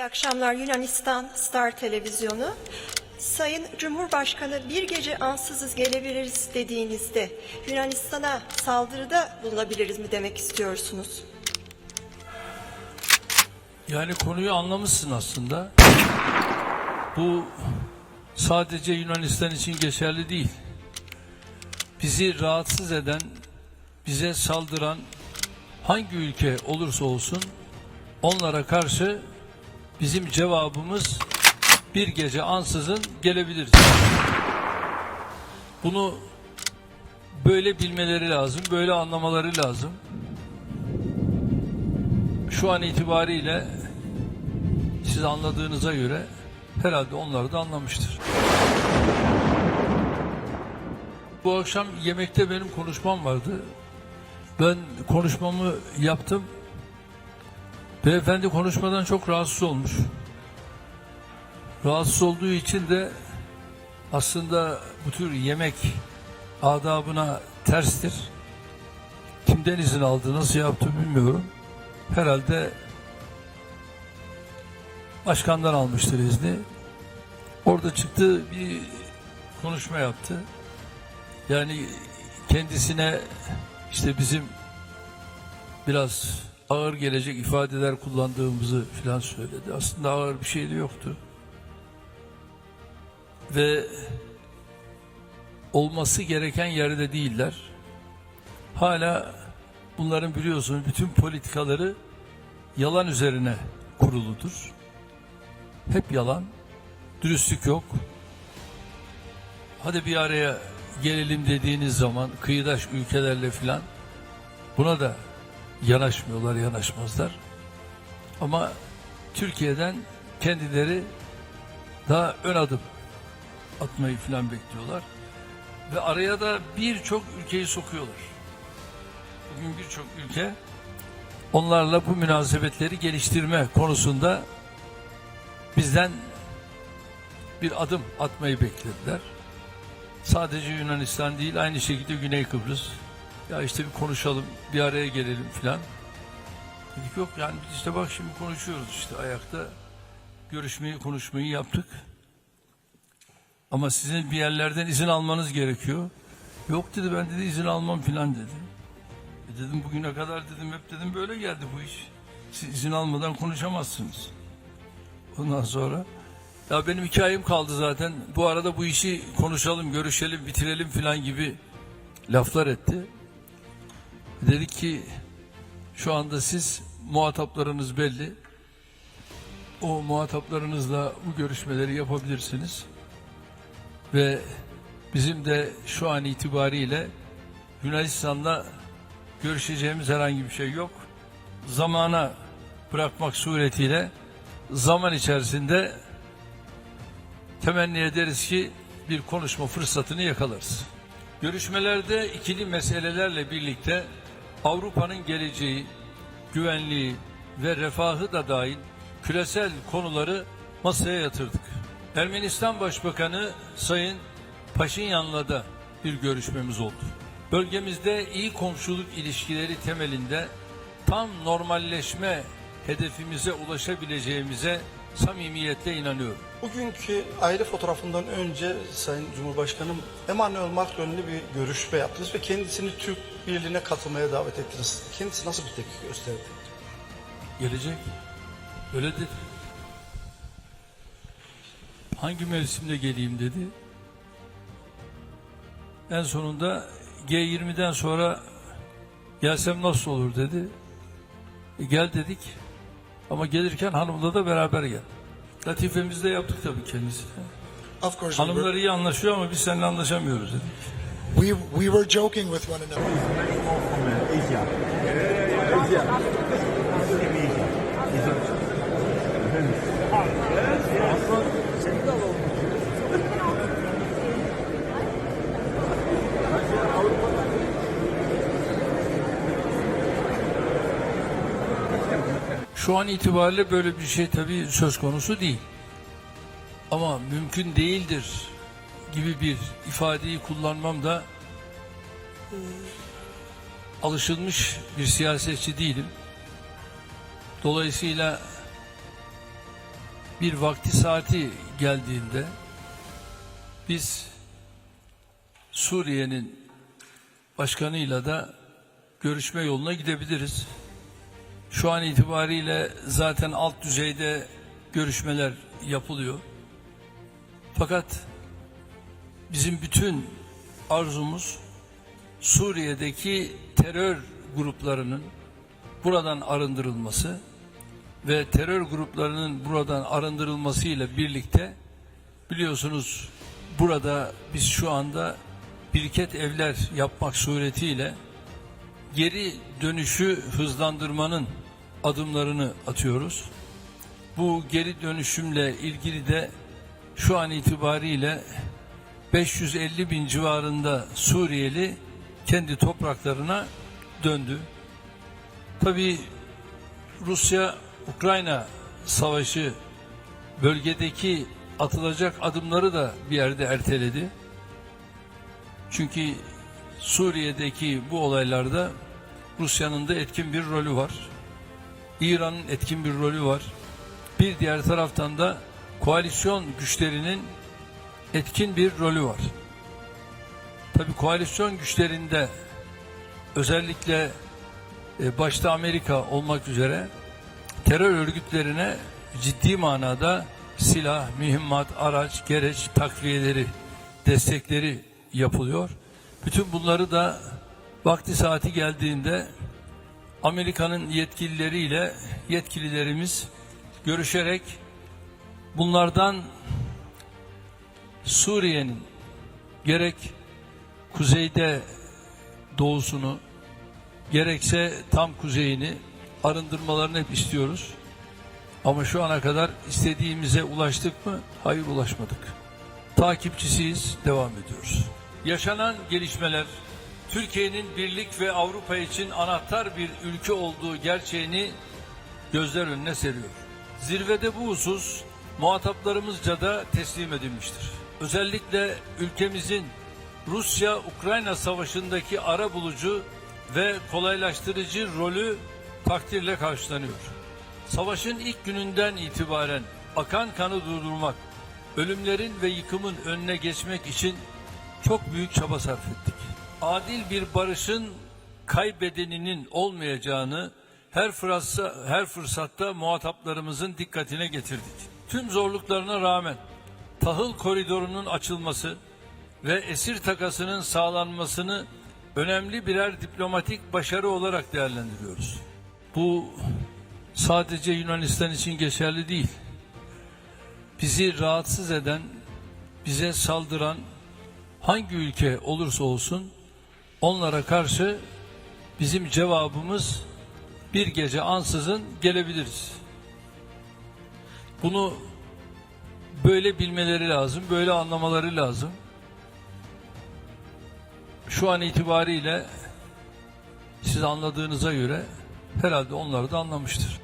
İyi akşamlar Yunanistan Star Televizyonu. Sayın Cumhurbaşkanı bir gece ansızız gelebiliriz dediğinizde Yunanistan'a saldırıda bulunabiliriz mi demek istiyorsunuz? Yani konuyu anlamışsın aslında. Bu sadece Yunanistan için geçerli değil. Bizi rahatsız eden, bize saldıran hangi ülke olursa olsun onlara karşı bizim cevabımız bir gece ansızın gelebiliriz. Bunu böyle bilmeleri lazım, böyle anlamaları lazım. Şu an itibariyle siz anladığınıza göre herhalde onlar da anlamıştır. Bu akşam yemekte benim konuşmam vardı. Ben konuşmamı yaptım. Beyefendi konuşmadan çok rahatsız olmuş. Rahatsız olduğu için de aslında bu tür yemek adabına terstir. Kimden izin aldı, nasıl yaptı bilmiyorum. Herhalde başkandan almıştır izni. Orada çıktı bir konuşma yaptı. Yani kendisine işte bizim biraz ağır gelecek ifadeler kullandığımızı filan söyledi. Aslında ağır bir şey de yoktu. Ve olması gereken yerde değiller. Hala bunların biliyorsunuz bütün politikaları yalan üzerine kuruludur. Hep yalan, dürüstlük yok. Hadi bir araya gelelim dediğiniz zaman kıyıdaş ülkelerle filan buna da yanaşmıyorlar, yanaşmazlar. Ama Türkiye'den kendileri daha ön adım atmayı filan bekliyorlar. Ve araya da birçok ülkeyi sokuyorlar. Bugün birçok ülke onlarla bu münasebetleri geliştirme konusunda bizden bir adım atmayı beklediler. Sadece Yunanistan değil aynı şekilde Güney Kıbrıs. Ya işte bir konuşalım, bir araya gelelim filan. Dedik yok yani biz işte bak şimdi konuşuyoruz işte ayakta. Görüşmeyi, konuşmayı yaptık. Ama sizin bir yerlerden izin almanız gerekiyor. Yok dedi ben dedi izin almam filan dedi. E dedim bugüne kadar dedim hep dedim böyle geldi bu iş. Siz izin almadan konuşamazsınız. Ondan sonra ya benim hikayem kaldı zaten. Bu arada bu işi konuşalım, görüşelim, bitirelim filan gibi laflar etti. Dedik ki şu anda siz muhataplarınız belli. O muhataplarınızla bu görüşmeleri yapabilirsiniz. Ve bizim de şu an itibariyle Yunanistan'la görüşeceğimiz herhangi bir şey yok. Zamana bırakmak suretiyle zaman içerisinde temenni ederiz ki bir konuşma fırsatını yakalarız. Görüşmelerde ikili meselelerle birlikte Avrupa'nın geleceği, güvenliği ve refahı da dahil küresel konuları masaya yatırdık. Ermenistan Başbakanı Sayın Paşinyan'la da bir görüşmemiz oldu. Bölgemizde iyi komşuluk ilişkileri temelinde tam normalleşme hedefimize ulaşabileceğimize samimiyetle inanıyorum. Bugünkü aile fotoğrafından önce Sayın Cumhurbaşkanım Emmanuel Macron'la bir görüşme yaptınız ve kendisini Türk Birliği'ne katılmaya davet ettiniz. Kendisi nasıl bir tepki gösterdi? Gelecek. Öyle dedi. Hangi mevsimde geleyim dedi. En sonunda G20'den sonra gelsem nasıl olur dedi. E, gel dedik. Ama gelirken hanımla da beraber gel. Latifemizi de yaptık tabii kendisine. Of course, we were, Hanımlar iyi anlaşıyor ama biz seninle anlaşamıyoruz dedik. we, we were joking with one another. Şu an itibariyle böyle bir şey tabii söz konusu değil. Ama mümkün değildir gibi bir ifadeyi kullanmam da e, alışılmış bir siyasetçi değilim. Dolayısıyla bir vakti saati geldiğinde biz Suriye'nin başkanıyla da görüşme yoluna gidebiliriz. Şu an itibariyle zaten alt düzeyde görüşmeler yapılıyor. Fakat bizim bütün arzumuz Suriye'deki terör gruplarının buradan arındırılması ve terör gruplarının buradan arındırılmasıyla birlikte biliyorsunuz burada biz şu anda biriket evler yapmak suretiyle geri dönüşü hızlandırmanın adımlarını atıyoruz. Bu geri dönüşümle ilgili de şu an itibariyle 550 bin civarında Suriyeli kendi topraklarına döndü. Tabii Rusya-Ukrayna savaşı bölgedeki atılacak adımları da bir yerde erteledi. Çünkü Suriye'deki bu olaylarda Rusya'nın da etkin bir rolü var. İran'ın etkin bir rolü var. Bir diğer taraftan da koalisyon güçlerinin etkin bir rolü var. Tabii koalisyon güçlerinde özellikle e, başta Amerika olmak üzere terör örgütlerine ciddi manada silah, mühimmat, araç, gereç takviyeleri, destekleri yapılıyor. Bütün bunları da vakti saati geldiğinde Amerika'nın yetkilileriyle yetkililerimiz görüşerek bunlardan Suriye'nin gerek kuzeyde doğusunu gerekse tam kuzeyini arındırmalarını hep istiyoruz. Ama şu ana kadar istediğimize ulaştık mı? Hayır ulaşmadık. Takipçisiyiz, devam ediyoruz. Yaşanan gelişmeler Türkiye'nin birlik ve Avrupa için anahtar bir ülke olduğu gerçeğini gözler önüne seriyor. Zirvede bu husus muhataplarımızca da teslim edilmiştir. Özellikle ülkemizin Rusya-Ukrayna savaşındaki ara bulucu ve kolaylaştırıcı rolü takdirle karşılanıyor. Savaşın ilk gününden itibaren akan kanı durdurmak, ölümlerin ve yıkımın önüne geçmek için çok büyük çaba sarf ettik. Adil bir barışın kaybedeninin olmayacağını her fırsatta, her fırsatta muhataplarımızın dikkatine getirdik. Tüm zorluklarına rağmen tahıl koridorunun açılması ve esir takasının sağlanmasını önemli birer diplomatik başarı olarak değerlendiriyoruz. Bu sadece Yunanistan için geçerli değil. Bizi rahatsız eden, bize saldıran hangi ülke olursa olsun onlara karşı bizim cevabımız bir gece ansızın gelebiliriz. Bunu böyle bilmeleri lazım, böyle anlamaları lazım. Şu an itibariyle siz anladığınıza göre herhalde onlar da anlamıştır.